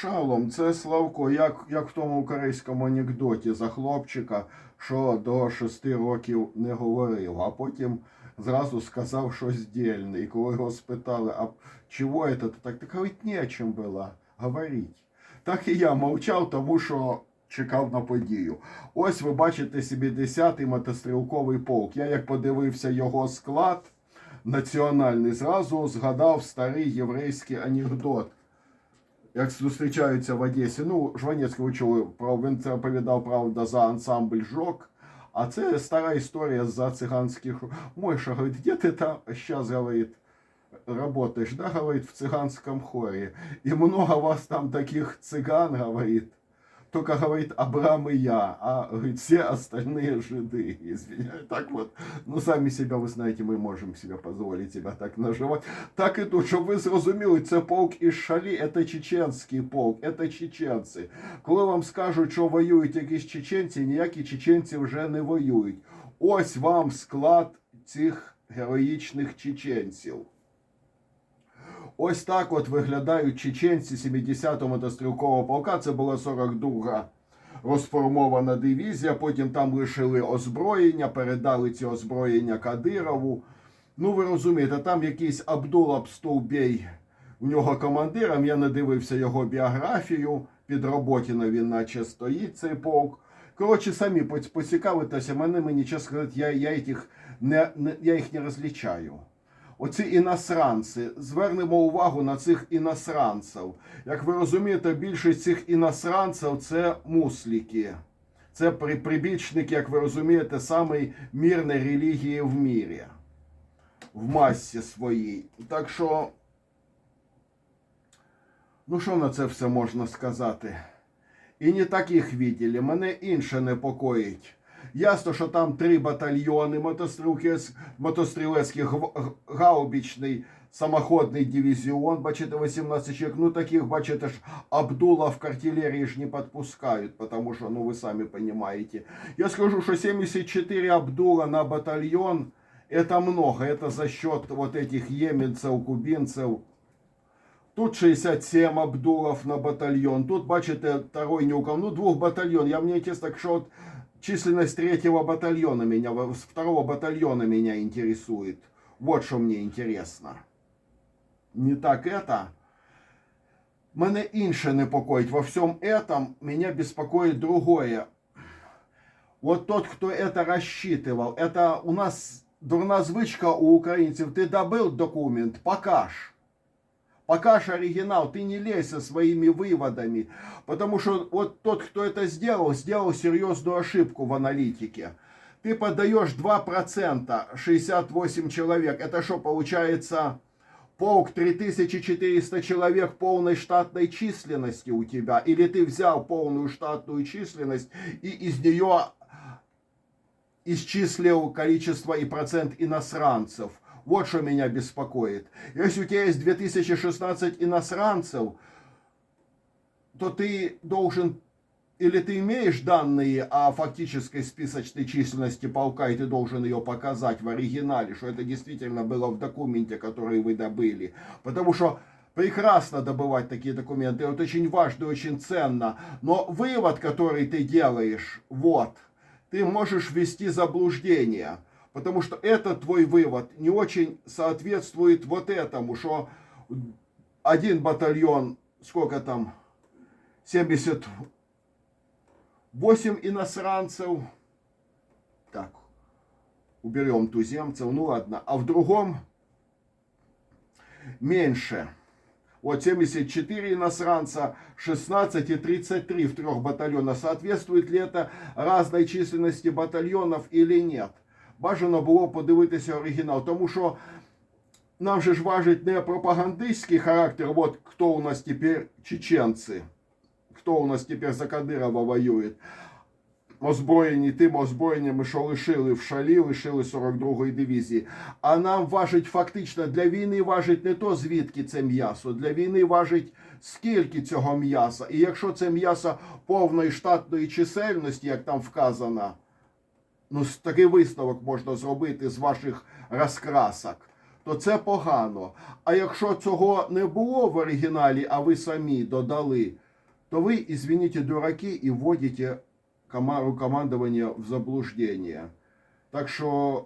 Шалом, це Славко, як, як в тому корейському анекдоті за хлопчика, що до шести років не говорив, а потім зразу сказав щось дільне. І коли його спитали, а чого це, так, так говорить, не о чим було говорити. Так і я мовчав, тому що чекав на подію. Ось ви бачите собі 10-й мотострілковий полк. Я як подивився його склад національний, зразу згадав старий єврейський анекдот. Як зустрічаються в Одесі. Ну, Жванецький ви чули, він це оповідав, правда, за ансамбль жок. А це стара історія за циганських. Мойша говорить, де ти там зараз, говорить, работаешь, да, говорит, в цыганском хоре. И много вас там таких цыган, говорит. Только, говорит, Абрам и я, а говорит, все остальные жиды. Извиняюсь, так вот. Ну, самі себя, ви знаєте, ми можемо себе позволить себя так наживати. Так і тут, щоб ви зрозуміли, це полк із Шалі, це чеченський полк, це чеченці. Коли вам скажуть, що воюють якісь чеченці, ніякі чеченці вже не воюють. Ось вам склад цих героїчних чеченців. Ось так от виглядають чеченці 70-го мотострілкового полка. Це була 42-га розформована дивізія. Потім там лишили озброєння, передали ці озброєння Кадирову. Ну, ви розумієте, там якийсь Абдул Стовбей, у нього командиром. Я не дивився його біографію. Під Роботіна він наче стоїть цей полк. Коротше, самі поц- поцікавитеся, мене мені чесно сказати, я, я, їх не, не, я їх не розлічаю. Оці іносранці, звернемо увагу на цих іносранців. Як ви розумієте, більшість цих іносранців це мусліки. Це при- прибічники, як ви розумієте, самої мірної релігії в мірі, в масі своїй. Так що, ну що на це все можна сказати? І не таких виділи. Мене інше непокоїть. Ясно, що там три батальйони мотострілки- мотострілецьких г- г- гаубічний самоходний дивізіон, бачите, 18 чоловік. Ну таких, бачите ж, Абдула в артиллерии ж не подпускают, потому что, ну вы сами понимаете. Я скажу, что 74 Абдула на батальон, это много, это за счет вот этих еменцев, кубинцев, Тут 67 Абдулов на батальон. Тут, бачите, второй Нюков. Ну, двух батальон. Я мне интересно, так что вот численность третьего батальона меня, с второго батальона меня интересует. Вот что мне интересно. Не так это. Мене інше непокоїть. Во всем этом меня беспокоит другое. Вот тот, кто это рассчитывал, это у нас дурна звичка у українців. Ти добыл документ, покаж. Покажь оригинал, ты не лезь со своими выводами. Потому что вот тот, кто это сделал, сделал серьезную ошибку в аналитике. Ты подаешь 2%, 68 человек. Это что, получается, полк 3400 человек полной штатной численности у тебя? Или ты взял полную штатную численность и из нее исчислил количество и процент иностранцев? Вот что меня беспокоит. Если у тебя есть 2016 иностранцев, то ты должен или ты имеешь данные о фактической списочной численности полка, и ты должен ее показать в оригинале, что это действительно было в документе, который вы добыли. Потому что прекрасно добывать такие документы, это очень важно, очень ценно. Но вывод, который ты делаешь, вот, ты можешь ввести заблуждение. Потому что этот твой вывод не очень соответствует вот этому, что один батальон, сколько там, 78 иностранцев, так, уберем туземцев, ну ладно, а в другом меньше. Вот 74 иностранца, 16 и 33 в трех батальонах. Соответствует ли это разной численности батальонов или нет? Бажано було подивитися оригінал, тому що нам же ж важить не пропагандистський характер, вот кто у нас теперь чеченцы, кто у нас теперь за Кадирова воює. Озброєні тим озброєннями, що лишили в шалі, лишили 42-ї дивізії. А нам важить фактично для війни важить не то, звідки це м'ясо. Для війни важить скільки цього м'яса. І якщо це м'ясо повної штатної чисельності, як там вказано, ну, такий висновок можна зробити з ваших розкрасок, то це погано. А якщо цього не було в оригіналі, а ви самі додали, то вы, извините, дураки и вводите кома- командування в заблуждення. Так що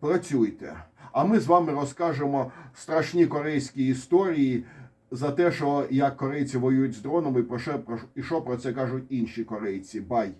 працюйте. А ми з вами розкажемо страшні корейські історії за те, що як корейці воюють з дронами, про що, про, і що про це кажуть інші корейці. Бай!